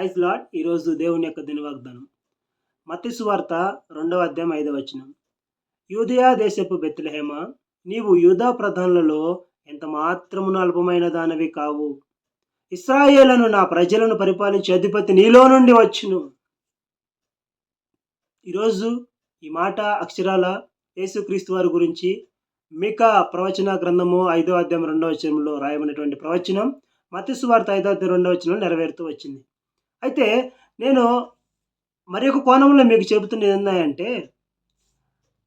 Praise lord ఈరోజు దేవుని యొక్క దినవాగ్దానం. మత్తి సువార్త రెండవ అధ్యాయం ఐదవ వచనం. యూదయా దేశపు బెత్లహేమ నీవు యూదా ప్రధానులలో ఎంత మాత్రమున అల్పమైన దానవి కావు. ఇస్రాయేలను నా ప్రజలను పరిపాలించే అధిపతి నీలో నుండి వచ్చును. ఈరోజు ఈ మాట అక్షరాల యేసుక్రీస్తు వారి గురించి మిక ప్రవచన గ్రంథము ఐదో అధ్యాయం రెండవ వచనంలో రాయబడినటువంటి ప్రవచనం మత్స్సు వార్త ఐదో అధ్యాయం రెండవ వచనంలో నెరవేరుతూ వచ్చింది. అయితే నేను మరి ఒక కోణంలో మీకు చెబుతున్నది ఏంటంటే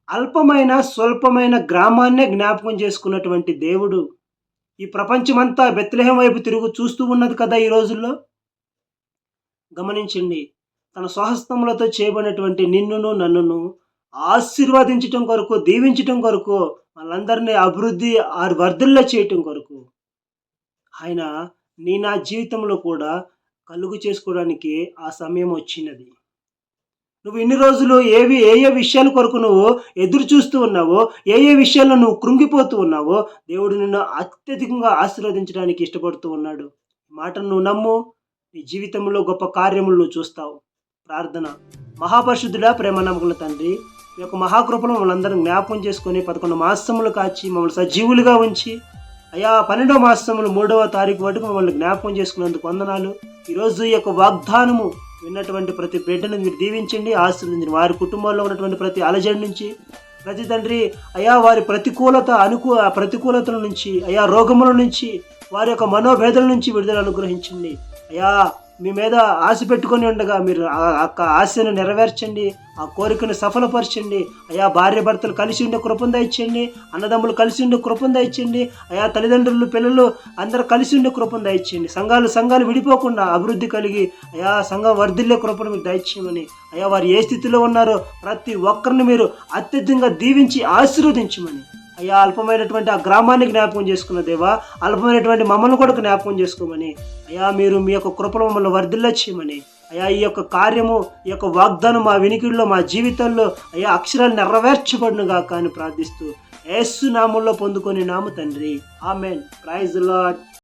అల్పమైన స్వల్పమైన గ్రామాన్నే జ్ఞాపకం చేసుకున్నటువంటి దేవుడు ఈ ప్రపంచమంతా బెత్లహేం వైపు తిరుగు చూస్తూ ఉన్నది కదా ఈ రోజుల్లో? గమనించండి తన స్వహస్తములతో చేయబడినటువంటి నిన్నును నన్నును ఆశీర్వదించటం కొరకు దీవించటం కొరకు వాళ్ళందరినీ అభివృద్ధి వర్ధిల్ల చేయటం కొరకు ఆయన నీ నా జీవితంలో కూడా కలుగు చేసుకోవడానికి ఆ సమయం వచ్చినది. నువ్వు ఇన్ని రోజులు ఏవి ఏ ఏ విషయాల కొరకు నువ్వు ఎదురు చూస్తూ ఉన్నావో ఏ ఏ విషయాల్లో నువ్వు కృంగిపోతూ ఉన్నావో దేవుడు నిన్ను అత్యధికంగా ఆశీర్వదించడానికి ఇష్టపడుతూ ఉన్నాడు. మాటను నువ్వు నమ్ము నీ జీవితంలో గొప్ప కార్యములు నువ్వు చూస్తావు. ప్రార్థన. మహాపరిశుద్ధుడా ప్రేమ నమ్మకుల తండ్రి ఈ యొక్క మహాకృపను మమ్మల్ని జ్ఞాపకం చేసుకొని పదకొండు మాసములు కాచి మమ్మల్ని సజీవులుగా ఉంచి అయా పన్నెండవ మాసములు మూడవ తారీఖు వరకు మమ్మల్ని జ్ఞాపకం చేసుకున్నందుకు వందనాలు. ఈరోజు ఈ యొక్క వాగ్దానము విన్నటువంటి ప్రతి బిడ్డను మీరు దీవించండి ఆశీర్వదించండి. వారి కుటుంబంలో ఉన్నటువంటి ప్రతి అలజడి నుంచి ప్రతి తండ్రి అయా వారి ప్రతికూలత అనుకూ ప్రతికూలతల నుంచి అయా రోగముల నుంచి వారి యొక్క మనోవేదల నుంచి విడుదల అనుగ్రహించండి. అయా మీ మీద ఆశ పెట్టుకొని ఉండగా మీరు ఆ ఆశను నెరవేర్చండి ఆ కోరికను సఫలపరచండి. అయా భార్య భర్తలు కలిసి ఉండే కృపంద ఇచ్చండి అన్నదమ్ములు కలిసి ఉండే కృపంద ఇచ్చండి అయా తల్లిదండ్రులు పిల్లలు అందరూ కలిసి ఉండే కృపంద ఇచ్చండి సంఘాలు సంఘాలు విడిపోకుండా అభివృద్ధి కలిగి అయా సంఘం వర్ధిల్లే కృపను మీరు దయచేయమని అయా వారు ఏ స్థితిలో ఉన్నారో ప్రతి ఒక్కరిని మీరు అత్యధికంగా దీవించి ఆశీర్వదించమని. అయ్యా అల్పమైనటువంటి ఆ గ్రామాన్ని జ్ఞాపకం చేసుకున్న దేవా అల్పమైనటువంటి మమ్మల్ని కూడా జ్ఞాపకం చేసుకోమని. అయ్యా మీరు మీ యొక్క కృపను మమ్మల్ని వర్ధిల్లొచ్చేయమని చేయమని అయ్యా ఈ యొక్క కార్యము ఈ యొక్క వాగ్దానం మా వినికిడిలో మా జీవితంలో అయ్యా అక్షరాలు నెరవేర్చబడును గాక అని ప్రార్థిస్తూ ఏసు నామంలో పొందుకొని నాము తండ్రి. ఆమెన్. Praise lord